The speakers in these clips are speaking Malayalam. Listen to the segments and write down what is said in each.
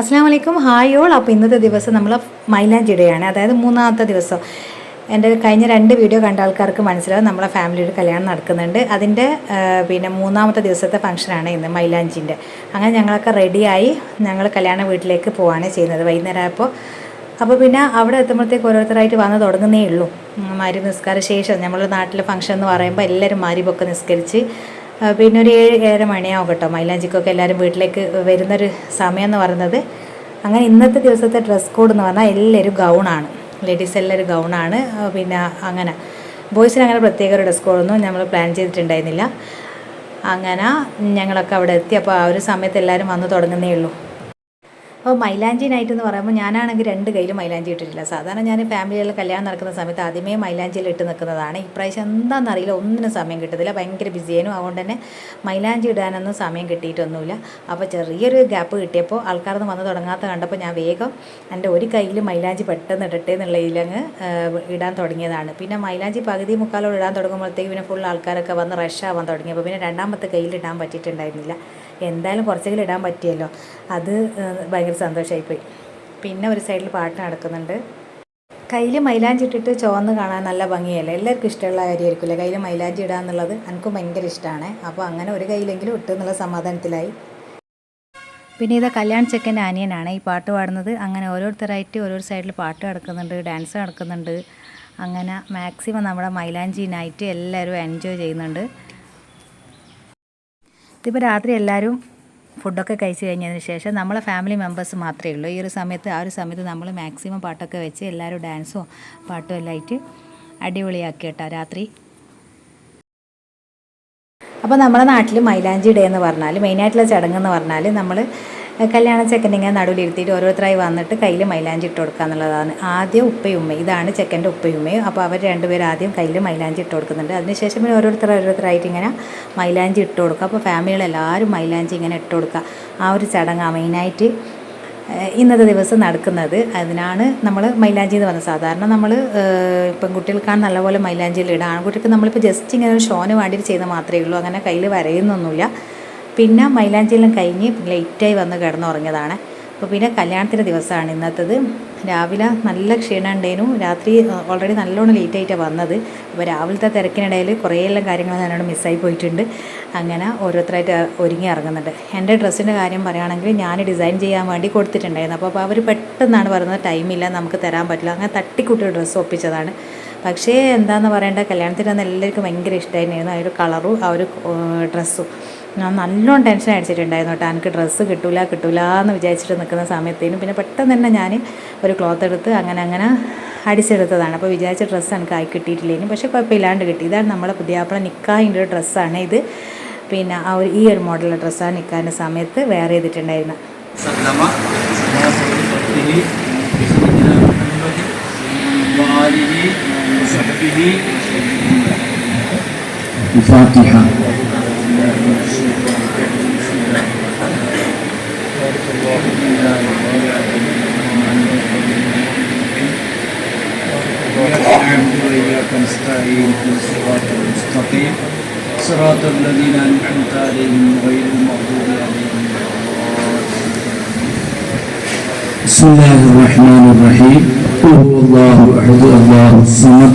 അസ്സാം വലൈക്കും ഹായ് ഓൾ അപ്പോൾ ഇന്നത്തെ ദിവസം നമ്മൾ മൈലാഞ്ചി മൈലാഞ്ചിടയാണ് അതായത് മൂന്നാമത്തെ ദിവസം. എന്റെ കഴിഞ്ഞ രണ്ട് വീഡിയോ കണ്ട ആൾക്കാർക്ക് മനസ്സിലാവും നമ്മളെ ഫാമിലിയുടെ കല്യാണം നടക്കുന്നുണ്ട്. അതിന്റെ പിന്നെ മൂന്നാമത്തെ ദിവസത്തെ ഫംഗ്ഷനാണ് ഇന്ന് മൈലാഞ്ചിന്റെ. അങ്ങനെ ഞങ്ങളൊക്കെ റെഡിയായി ഞങ്ങൾ കല്യാണ വീട്ടിലേക്ക് പോവാണ് ചെയ്യുന്നത് വൈകുന്നേരം ആയപ്പോൾ. അപ്പോൾ പിന്നെ അവിടെ എത്തുമ്പോഴത്തേക്ക് ഓരോരുത്തരായിട്ട് വന്ന് തുടങ്ങുന്നേ ഉള്ളൂ. മാരി നിസ്കാര ശേഷം നമ്മുടെ നാട്ടിലെ ഫംഗ്ഷൻ എന്ന് പറയുമ്പോൾ എല്ലാവരും മാരിബൊക്കെ നിസ്കരിച്ച് പിന്നെ ഒരു ഏഴ് ഏഴര മണിയാവും കേട്ടോ. മൈലാഞ്ചിക്കൊക്കെ എല്ലാവരും വീട്ടിലേക്ക് വരുന്നൊരു സമയം എന്ന് പറയുന്നത്. അങ്ങനെ ഇന്നത്തെ ദിവസത്തെ ഡ്രസ് കോഡ് എന്ന് പറഞ്ഞാൽ എല്ലാവരും ഗൗണാണ് ലേഡീസ് എല്ലാവരും ഗൗണാണ് പിന്നെ അങ്ങനെ. ബോയ്സിന് അങ്ങനെ പ്രത്യേക ഒരു ഡ്രസ് കോഡൊന്നും നമ്മൾ പ്ലാൻ ചെയ്തിട്ടുണ്ടായിരുന്നില്ല. അങ്ങനെ ഞങ്ങളൊക്കെ അവിടെ എത്തി. അപ്പോൾ ആ ഒരു സമയത്ത് എല്ലാവരും വന്ന് തുടങ്ങുന്നേ ഉള്ളൂ. അപ്പോൾ മൈലാഞ്ചി നൈറ്റ് എന്ന് പറയുമ്പോൾ ഞാനാണെങ്കിൽ രണ്ട് കയ്യിലും മൈലാഞ്ചി ഇട്ടിട്ടില്ല. സാധാരണ ഞാൻ ഫാമിലിയിൽ കല്യാണം നടക്കുന്ന സമയത്ത് ആദ്യമേ മൈലാഞ്ചിയിൽ ഇട്ട് നിൽക്കുന്നതാണ്. ഇപ്രാവശ്യം എന്താണെന്നറിയില്ല ഒന്നിനും സമയം കിട്ടത്തില്ല. ഭയങ്കര ബിസിയേനും. അതുകൊണ്ട് തന്നെ മൈലാഞ്ചി ഇടാനൊന്നും സമയം കിട്ടിയിട്ടൊന്നുമില്ല. അപ്പോൾ ചെറിയൊരു ഗ്യാപ്പ് കിട്ടിയപ്പോൾ ആൾക്കാരൊന്നും വന്ന് തുടങ്ങാത്ത കണ്ടപ്പോൾ ഞാൻ വേഗം എന്റെ ഒരു കയ്യിൽ മൈലാഞ്ചി പെട്ടെന്ന് ഇടട്ടെ എന്നുള്ള ഇതിലങ്ങ് ഇടാൻ തുടങ്ങിയതാണ്. പിന്നെ മൈലാഞ്ചി പകുതി മുക്കാലോട് ഇടാൻ തുടങ്ങുമ്പോഴത്തേക്ക് പിന്നെ ഫുൾ ആൾക്കാരൊക്കെ വന്ന് റഷ് ആവാൻ തുടങ്ങിയപ്പോൾ പിന്നെ രണ്ടാമത്തെ കയ്യിൽ ഇടാൻ പറ്റിയിട്ടുണ്ടായിരുന്നില്ല. എന്തായാലും കുറച്ചെങ്കിലും ഇടാൻ പറ്റിയല്ലോ. അത് ഭയങ്കര സന്തോഷമായിപ്പോയി പിന്നെ ഒരു സൈഡിൽ പാട്ട് നടക്കുന്നുണ്ട്. കയ്യിൽ മൈലാഞ്ചി ഇട്ടിട്ട് ചുവന്ന് കാണാൻ നല്ല ഭംഗിയല്ലേ? എല്ലാവർക്കും ഇഷ്ടമുള്ള കാര്യമായിരിക്കില്ലേ കയ്യിൽ മൈലാഞ്ചി ഇടുക എന്നുള്ളത് എനിക്കും ഭയങ്കര ഇഷ്ടമാണ്. അപ്പോൾ അങ്ങനെ ഒരു കയ്യിലെങ്കിലും ഇട്ട് എന്നുള്ള സമാധാനത്തിലായി. പിന്നെ ഇത് കല്യാൺ ചെക്കന്റെ അനിയനാണ് ഈ പാട്ട് പാടുന്നത്. അങ്ങനെ ഓരോരുത്തരായിട്ട് ഓരോ സൈഡിൽ പാട്ട് നടക്കുന്നുണ്ട് ഡാൻസ് നടക്കുന്നുണ്ട്. അങ്ങനെ മാക്സിമം നമ്മുടെ മൈലാഞ്ചി നൈറ്റ് എല്ലാവരും എൻജോയ് ചെയ്യുന്നുണ്ട്. ഇതിപ്പോൾ രാത്രി എല്ലാവരും ഫുഡൊക്കെ കഴിച്ച് കഴിഞ്ഞതിന് ശേഷം നമ്മളെ ഫാമിലി മെമ്പേഴ്സ് മാത്രമേ ഉള്ളൂ. ഈ ഒരു സമയത്ത് ആ ഒരു സമയത്ത് നമ്മൾ മാക്സിമം പാട്ടൊക്കെ വെച്ച് എല്ലാവരും ഡാൻസോ പാട്ടോ എല്ലാം ആയിട്ട് അടിപൊളിയാക്കി കേട്ടോ രാത്രി. അപ്പോൾ നമ്മുടെ നാട്ടിൽ മൈലാഞ്ചി ഡേ എന്ന് പറഞ്ഞാൽ മെയിനായിട്ടുള്ള ചടങ്ങ് എന്ന് പറഞ്ഞാൽ നമ്മൾ കല്യാണ ചെക്കന്റെ ഇങ്ങനെ നടുവിലിരുത്തിയിട്ട് ഓരോരുത്തരായി വന്നിട്ട് കയ്യിൽ മൈലാഞ്ചി ഇട്ട് കൊടുക്കുക എന്നുള്ളതാണ്. ആദ്യം ഉപ്പയും ഇതാണ് ചെക്കന്റെ ഉപ്പയും ഉമ്മയും. അപ്പോൾ അവർ രണ്ടുപേരും ആദ്യം കയ്യിൽ മൈലാഞ്ചി ഇട്ട് കൊടുക്കുന്നുണ്ട്. അതിനുശേഷം പിന്നെ ഓരോരുത്തർ ഓരോരുത്തരായിട്ട് ഇങ്ങനെ മൈലാഞ്ചി ഇട്ട് കൊടുക്കുക. അപ്പോൾ ഫാമിലികളെല്ലാവരും മൈലാഞ്ചി ഇങ്ങനെ ഇട്ട് കൊടുക്കുക. ആ ഒരു ചടങ്ങാണ് മെയിനായിട്ട് ഇന്നത്തെ ദിവസം നടക്കുന്നത്. അതിനാണ് നമ്മൾ മൈലാഞ്ചി എന്ന് പറഞ്ഞത്. സാധാരണ നമ്മൾ പെൺകുട്ടികൾക്കാണ് നല്ലപോലെ മൈലാഞ്ചിയിൽ ഇടുക. ആൺകുട്ടികൾക്ക് നമ്മളിപ്പോൾ ജസ്റ്റ് ഇങ്ങനെ ഒരു ഷോന് വേണ്ടിയിട്ട് ചെയ്താൽ മാത്രമേ ഉള്ളൂ. അങ്ങനെ കയ്യിൽ വരയുന്നൊന്നുമില്ല. പിന്നെ മൈലാഞ്ചിയെല്ലാം കഴിഞ്ഞ് ലേറ്റായി വന്ന് കിടന്നുറങ്ങിയതാണ്. അപ്പോൾ പിന്നെ കല്യാണത്തിന്റെ ദിവസമാണ് ഇന്നത്തത്. രാവിലെ നല്ല ക്ഷീണം ഉണ്ടായിരുന്നു. രാത്രി ഓൾറെഡി നല്ലോണം ലേറ്റ് ആയിട്ടാണ് വന്നത്. അപ്പോൾ രാവിലത്തെ തിരക്കിനിടയിൽ കുറേയെല്ലാം കാര്യങ്ങൾ എന്നോട് മിസ്സായി പോയിട്ടുണ്ട്. അങ്ങനെ ഓരോരുത്തരായിട്ട് ഒരുങ്ങി ഇറങ്ങുന്നുണ്ട്. എന്റെ ഡ്രസ്സിന്റെ കാര്യം പറയുകയാണെങ്കിൽ ഞാൻ ഡിസൈൻ ചെയ്യാൻ വേണ്ടി കൊടുത്തിട്ടുണ്ടായിരുന്നു. അപ്പോൾ അവർ പെട്ടെന്നാണ് പറയുന്നത് ടൈമില്ല നമുക്ക് തരാൻ പറ്റില്ല. അങ്ങനെ തട്ടിക്കുട്ടി ഡ്രസ്സ് ഒപ്പിച്ചതാണ്. പക്ഷേ എന്താണെന്ന് പറയേണ്ട കല്യാണത്തിന് അന്ന് എല്ലാവർക്കും ഭയങ്കര ഇഷ്ടമായിരുന്നു ആ ഒരു കളറും ആ ഒരു ഡ്രസ്സും ഞാൻ നല്ലോണം ടെൻഷൻ അടിച്ചിട്ടുണ്ടായിരുന്നു കേട്ടോ എനിക്ക് ഡ്രസ്സ് കിട്ടൂല കിട്ടൂല എന്ന് വിചാരിച്ചിട്ട് നിൽക്കുന്ന സമയത്തേനും പിന്നെ പെട്ടെന്ന് തന്നെ ഞാൻ ഒരു ക്ലോത്ത് എടുത്ത് അങ്ങനെ അങ്ങനെ അടിച്ചെടുത്തതാണ് അപ്പോൾ വിചാരിച്ച ഡ്രസ്സ് എനിക്ക് ആയി കിട്ടിയിട്ടില്ലേനും പക്ഷേ കുഴപ്പമില്ലാണ്ട് കിട്ടി ഇതാണ് നമ്മളെ പുതിയാപ്പള നിക്കാഹിൻ്റെ ഒരു ഡ്രസ്സാണ് ഇത് പിന്നെ ആ ഒരു ഈ ഒരു മോഡലുള്ള ഡ്രസ്സാണ് നിക്കാഹിൻ്റെ സമയത്ത് വെയർ ചെയ്തിട്ടുണ്ടായിരുന്നത് سلم صلاة بفضله بسيدنا محمد وآله وصحبه الفاتحة. إياك نعبد وإياك نستعين الصراط المستقيم صراط الذين أنعمت عليهم غير المغضوب عليهم بسم الله الرحمن الرحيم. قل هو الله أحد الله الصمد.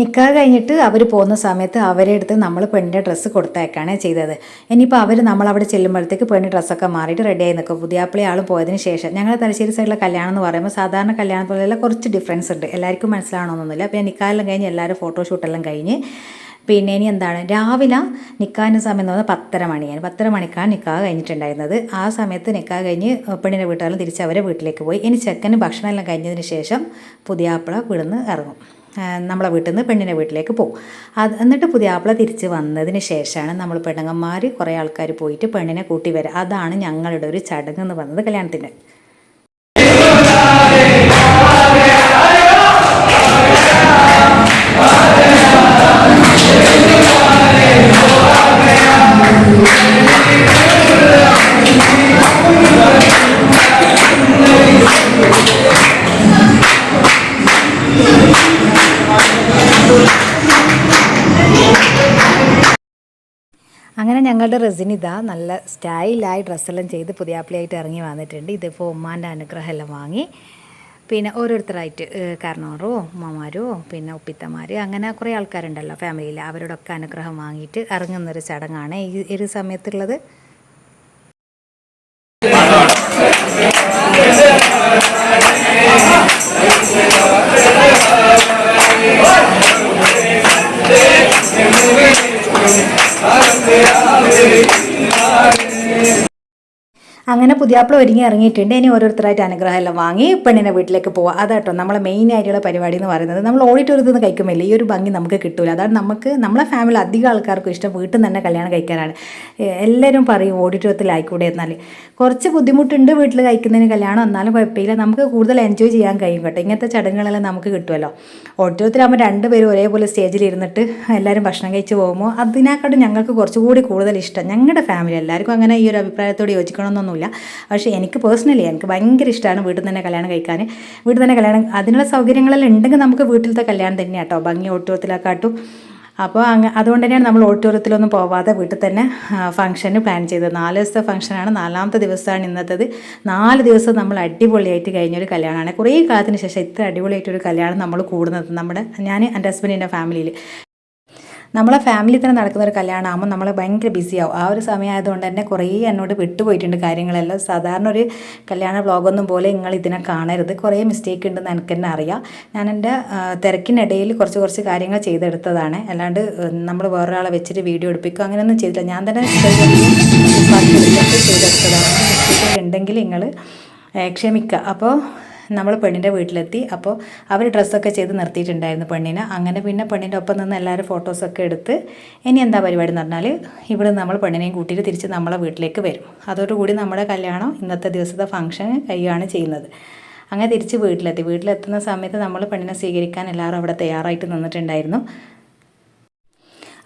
നിക്കാഹ് കഴിഞ്ഞിട്ട് അവർ പോകുന്ന സമയത്ത് അവരെ അടുത്ത് നമ്മൾ പെണ്ണിന്റെ ഡ്രസ്സ് കൊടുത്തയക്കാണ് ചെയ്തത്. ഇനിയിപ്പോൾ അവർ നമ്മളവിടെ ചെല്ലുമ്പോഴത്തേക്ക് പെണ്ണ് ഡ്രസ്സൊക്കെ മാറിയിട്ട് റെഡിയായി നിൽക്കും പുതിയാപ്പിളി ആളും പോയതിന് ശേഷം. ഞങ്ങൾ തലശ്ശേരി സൈഡിലെ കല്യാണം എന്ന് പറയുമ്പോൾ സാധാരണ കല്യാണം പോലെയുള്ള കുറച്ച് ഡിഫറൻസ് ഉണ്ട്. എല്ലാവർക്കും മനസ്സിലാവണമെന്നൊന്നുമില്ല പിന്നെ നിക്കാഹെല്ലാം കഴിഞ്ഞ് എല്ലാവരും ഫോട്ടോഷൂട്ടെല്ലാം കഴിഞ്ഞ് പിന്നെ ഇനി എന്താണ്? രാവിലെ നിൽക്കാനും സമയം എന്ന് പറഞ്ഞാൽ പത്തര മണിയാണ് പത്തര മണിക്കാണ് നിക്കാഹ് കഴിഞ്ഞിട്ടുണ്ടായിരുന്നത്. ആ സമയത്ത് നിക്കാ കഴിഞ്ഞ് പെണ്ണിന്റെ വീട്ടുകാരും തിരിച്ച് അവരെ വീട്ടിലേക്ക് പോയി. ഇനി ചെക്കന് ഭക്ഷണമെല്ലാം കഴിഞ്ഞതിന് ശേഷം പുതിയാപ്പിള വിടുന്ന് ഇറങ്ങും. നമ്മളെ വീട്ടിൽ നിന്ന് പെണ്ണിന്റെ വീട്ടിലേക്ക് പോകും. അത് എന്നിട്ട് പുതിയാപ്പിള തിരിച്ച് വന്നതിന് ശേഷമാണ് നമ്മൾ പെണ്ണുങ്ങന്മാർ കുറേ ആൾക്കാർ പോയിട്ട് പെണ്ണിനെ കൂട്ടി വരിക അതാണ് ഞങ്ങളുടെ ഒരു ചടങ്ങ് എന്ന് പറഞ്ഞത് കല്യാണത്തിന്റെ ഞങ്ങളുടെ റെസിൻ നല്ല സ്റ്റൈലായി ഡ്രസ്സെല്ലാം ചെയ്ത് പുതിയ ആപ്പിളായിട്ട് ഇറങ്ങി വന്നിട്ടുണ്ട്. ഇതിപ്പോൾ ഉമ്മാന്റെ അനുഗ്രഹം എല്ലാം വാങ്ങി. പിന്നെ ഓരോരുത്തരായിട്ട് കാരണവരോ ഉമ്മമാരോ പിന്നെ ഉപ്പിത്തമാർ അങ്ങനെ കുറേ ആൾക്കാരുണ്ടല്ലോ ഫാമിലിയിൽ അവരോടൊക്കെ അനുഗ്രഹം വാങ്ങിയിട്ട് ഇറങ്ങുന്നൊരു ചടങ്ങാണ് ഈ ഒരു സമയത്തുള്ളത്. അങ്ങനെ പുതിയാപ്പിള ഒരുങ്ങി ഇറങ്ങിയിട്ടുണ്ട്. ഇനി ഓരോരുത്തരായിട്ട് അനുഗ്രഹം എല്ലാം വാങ്ങി പെണ്ണിനെ വീട്ടിലേക്ക് പോവുക അതാട്ടോ നമ്മളെ മെയിൻ ആയിട്ടുള്ള പരിപാടി എന്ന് പറയുന്നത്. നമ്മൾ ഓഡിറ്റോറിയത്തിൽ നിന്ന് കഴിക്കുമ്പോൾ ഈ ഒരു ഭംഗി നമുക്ക് കിട്ടൂല. അതാണ് നമുക്ക് നമ്മളെ ഫാമിലി അധികം ആൾക്കാർക്കും ഇഷ്ടം. വീട്ടിൽ നിന്ന് തന്നെ കല്യാണം കഴിക്കാനാണ്. എല്ലാവരും പറയും ഓഡിറ്റോറിയത്തിലായിക്കൂടെ എന്നാൽ കുറച്ച് ബുദ്ധിമുട്ടുണ്ട് വീട്ടിൽ കഴിക്കുന്നതിന് കല്യാണം. എന്നാലും കുഴപ്പമില്ല. നമുക്ക് കൂടുതൽ എൻജോയ് ചെയ്യാൻ കഴിയും കേട്ടോ. ഇങ്ങനത്തെ ചടങ്ങുകളെല്ലാം നമുക്ക് കിട്ടുമല്ലോ ഓഡിറ്റോറിയത്തിലാകുമ്പോൾ രണ്ടുപേരും ഒരേപോലെ സ്റ്റേജിൽ ഇരുന്നിട്ട് എല്ലാവരും ഭക്ഷണം കഴിച്ച് പോകുമ്പോൾ അതിനേക്കാട്ടും ഞങ്ങൾക്ക് കുറച്ചുകൂടി കൂടുതൽ ഇഷ്ടം ഞങ്ങളുടെ ഫാമിലി എല്ലാവർക്കും അങ്ങനെ ഈ ഒരു അഭിപ്രായത്തോട് യോജിക്കണമെന്നൊന്നുമില്ല. പക്ഷേ എനിക്ക് പേഴ്സണലി എനിക്ക് ഭയങ്കര ഇഷ്ടമാണ് വീട്ടിൽ തന്നെ കല്യാണം കഴിക്കാൻ. വീട്ടിൽ തന്നെ കല്യാണം അതിനുള്ള സൗകര്യങ്ങളെല്ലാം ഉണ്ടെങ്കിൽ നമുക്ക് വീട്ടിലത്തെ കല്യാണം തന്നെയാണ് കേട്ടോ. ഭംഗി ഓട്ടോത്തിലാക്കാട്ടും അപ്പോൾ അങ്ങ് അതുകൊണ്ട് തന്നെയാണ് നമ്മൾ ഓഡിറ്റോറിയത്തിലൊന്നും പോവാതെ വീട്ടിൽ തന്നെ ഫംഗ്ഷന് പ്ലാൻ ചെയ്തത്. നാല് ദിവസത്തെ ഫംഗ്ഷനാണ് നാലാമത്തെ ദിവസമാണ് ഇന്നത്തേത്. നാല് ദിവസം നമ്മൾ അടിപൊളിയായിട്ട് കഴിഞ്ഞൊരു കല്യാണമാണ്. കുറേ കാലത്തിന് ശേഷം ഇത്ര അടിപൊളിയായിട്ടൊരു കല്യാണം നമ്മൾ കൂടുന്നത് നമ്മുടെ ഞാൻ എന്റെ ഹസ്ബൻഡിന്റെ ഫാമിലിയിൽ നമ്മളെ ഫാമിലി തന്നെ നടക്കുന്ന ഒരു കല്യാണമാകുമ്പോൾ നമ്മൾ ഭയങ്കര ബിസിയാവും ആ ഒരു സമയമായതുകൊണ്ട് തന്നെ കുറേ എന്നോട് വിട്ടുപോയിട്ടുണ്ട് കാര്യങ്ങളെല്ലാം. സാധാരണ ഒരു കല്യാണ വ്ളോഗൊന്നും പോലെ നിങ്ങൾ ഇതിനെ കാണരുത്. കുറേ മിസ്റ്റേക്ക് ഉണ്ടെന്ന് എനിക്ക് തന്നെ അറിയാം. ഞാൻ എന്റെ തിരക്കിനിടയിൽ കുറച്ച് കുറച്ച് കാര്യങ്ങൾ ചെയ്തെടുത്തതാണ്. അല്ലാണ്ട് നമ്മൾ വേറൊരാളെ വെച്ചിട്ട് വീഡിയോ എടുപ്പിക്കുക അങ്ങനെയൊന്നും ചെയ്തില്ല. ഞാൻ തന്നെ ചെയ്തെടുത്തതാണ്. ഉണ്ടെങ്കിൽ നിങ്ങൾ ക്ഷമിക്കുക അപ്പോൾ നമ്മൾ പെണ്ണിന്റെ വീട്ടിലെത്തി. അപ്പോൾ അവർ ഡ്രസ്സൊക്കെ ചെയ്ത് നിർത്തിയിട്ടുണ്ടായിരുന്നു പെണ്ണിനെ. അങ്ങനെ പിന്നെ പെണ്ണിന്റെ ഒപ്പം നിന്ന് എല്ലാവരും ഫോട്ടോസൊക്കെ എടുത്ത് ഇനി എന്താ പരിപാടി എന്ന് പറഞ്ഞാൽ ഇവിടെ നമ്മൾ പെണ്ണിനെയും കൂട്ടിയിട്ട് തിരിച്ച് നമ്മളെ വീട്ടിലേക്ക് വരും. അതോടുകൂടി നമ്മുടെ കല്യാണം ഇന്നത്തെ ദിവസത്തെ ഫംഗ്ഷൻ കഴിയുകയാണ് ചെയ്യുന്നത്. അങ്ങനെ തിരിച്ച് വീട്ടിലെത്തി. വീട്ടിലെത്തുന്ന സമയത്ത് നമ്മൾ പെണ്ണിനെ സ്വീകരിക്കാൻ എല്ലാവരും അവിടെ തയ്യാറായിട്ട് നിന്നിട്ടുണ്ടായിരുന്നു.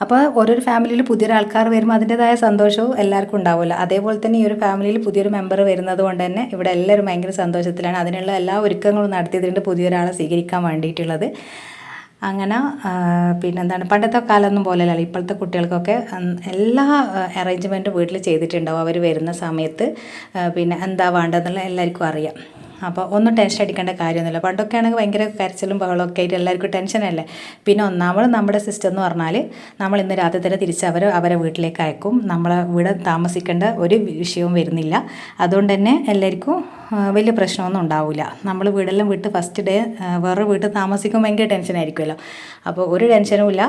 അപ്പോൾ ഓരോരു ഫാമിലിയിൽ പുതിയൊരാൾക്കാർ വരുമ്പോൾ അതിന്റെതായ സന്തോഷവും എല്ലാവർക്കും ഉണ്ടാവുമല്ലോ. അതേപോലെ തന്നെ ഈ ഒരു ഫാമിലിയിൽ പുതിയൊരു മെമ്പർ വരുന്നത് കൊണ്ട് തന്നെ ഇവിടെ എല്ലാവരും ഭയങ്കര സന്തോഷത്തിലാണ്. അതിനുള്ള എല്ലാ ഒരുക്കങ്ങളും നടത്തിയതുകൊണ്ട് പുതിയൊരാളെ സ്വീകരിക്കാൻ വേണ്ടിയിട്ടുള്ളത്. അങ്ങനെ പിന്നെന്താണ്? പണ്ടത്തെ കാലമൊന്നും പോലെയല്ല. ഇപ്പോഴത്തെ കുട്ടികൾക്കൊക്കെ എല്ലാ അറേഞ്ച്മെന്റും വീട്ടിൽ ചെയ്തിട്ടുണ്ടാവും. അവർ വരുന്ന സമയത്ത് പിന്നെ എന്താ വേണ്ടതെന്നുള്ള എല്ലാവർക്കും അറിയാം. അപ്പോൾ ഒന്നും ടെൻഷൻ അടിക്കേണ്ട കാര്യമൊന്നുമില്ല. പണ്ടൊക്കെ ആണെങ്കിൽ ഭയങ്കര കരച്ചിലും ബഹളമൊക്കെ ആയിട്ട് എല്ലാവർക്കും ടെൻഷനല്ലേ പിന്നെ ഒന്നാമത് നമ്മുടെ സിസ്റ്റം എന്ന് പറഞ്ഞാൽ നമ്മൾ ഇന്ന് രാത്രി തന്നെ തിരിച്ച് അവർ അവരെ വീട്ടിലേക്ക് അയക്കും. നമ്മളെ ഇവിടെ താമസിക്കേണ്ട ഒരു വിഷയവും വരുന്നില്ല. അതുകൊണ്ട് തന്നെ എല്ലാവർക്കും വലിയ പ്രശ്നമൊന്നും ഉണ്ടാവില്ല നമ്മൾ വീടെല്ലാം വിട്ട് ഫസ്റ്റ് ഡേ വേറെ വീട്ടിൽ താമസിക്കുമ്പോൾ ഭയങ്കര ടെൻഷൻ ആയിരിക്കുമല്ലോ അപ്പോൾ ഒരു ടെൻഷനും ഇല്ല.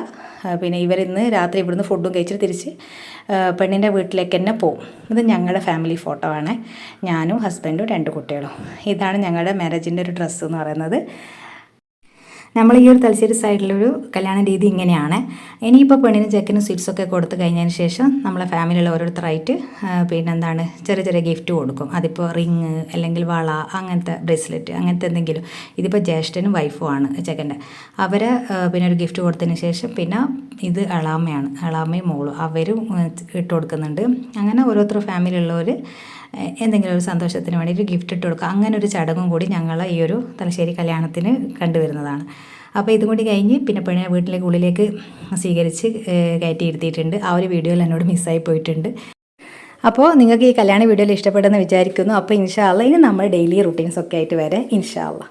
പിന്നെ ഇവരിന്ന് രാത്രി ഇവിടുന്ന് ഫുഡും കഴിച്ചിട്ട് തിരിച്ച് പെണ്ണിന്റെ വീട്ടിലേക്ക് തന്നെ പോകും ഇത് ഞങ്ങളുടെ ഫാമിലി ഫോട്ടോ ആണ്. ഞാനും ഹസ്ബൻഡും രണ്ട് കുട്ടികളും. ഇതാണ് ഞങ്ങളുടെ മാരേജിന്റെ ഒരു ഡ്രസ്സ് എന്ന് പറയുന്നത്. നമ്മൾ ഈ ഒരു തലശ്ശേരി സൈഡിലൊരു കല്യാണ രീതി ഇങ്ങനെയാണ്. ഇനിയിപ്പോൾ പെണ്ണിന് ചെക്കിന് സ്വീറ്റ്സൊക്കെ കൊടുത്തു കഴിഞ്ഞതിന് ശേഷം നമ്മളെ ഫാമിലിയിലുള്ള ഓരോരുത്തരായിട്ട് പിന്നെ എന്താണ് ചെറിയ ചെറിയ ഗിഫ്റ്റ് കൊടുക്കും. അതിപ്പോൾ റിങ് അല്ലെങ്കിൽ വള അങ്ങനത്തെ ബ്രേസ്ലെറ്റ് അങ്ങനത്തെ എന്തെങ്കിലും. ഇതിപ്പോൾ ജ്യേഷ്ഠനും വൈഫും ആണ് ചെക്കന്റെ അവരെ പിന്നെ ഒരു ഗിഫ്റ്റ് കൊടുത്തതിന് ശേഷം പിന്നെ ഇത് അളാമയാണ് അളാമ്മയും മോളും. അവരും ഇട്ട് കൊടുക്കുന്നുണ്ട്. അങ്ങനെ ഓരോരുത്തർ ഫാമിലിയുള്ളവർ എന്തെങ്കിലും ഒരു സന്തോഷത്തിന് വേണ്ടി ഒരു ഗിഫ്റ്റ് ഇട്ട് കൊടുക്കുക. അങ്ങനെ ഒരു ചടങ്ങും കൂടി ഞങ്ങൾ ഈ ഒരു തലശ്ശേരി കല്യാണത്തിന് കണ്ടുവരുന്നതാണ്. അപ്പോൾ ഇതും കൂടി കഴിഞ്ഞ് പിന്നെ പെണ്ണിനെ വീട്ടിലേക്ക് ഉള്ളിലേക്ക് സ്വീകരിച്ച് ഏഹ്, കയറ്റി ഇരുത്തിയിട്ടുണ്ട്. ആ ഒരു വീഡിയോയിൽ എന്നോട് മിസ്സായി പോയിട്ടുണ്ട്. അപ്പോൾ നിങ്ങൾക്ക് ഈ കല്യാണ വീഡിയോയിൽ ഇഷ്ടപ്പെടുമെന്ന് വിചാരിക്കുന്നു. അപ്പോൾ ഇൻഷാല്ല ഇനി നമ്മൾ ഡെയിലി റുട്ടീൻസ് ഒക്കെ ആയിട്ട് വരെ ഇൻഷാല്ല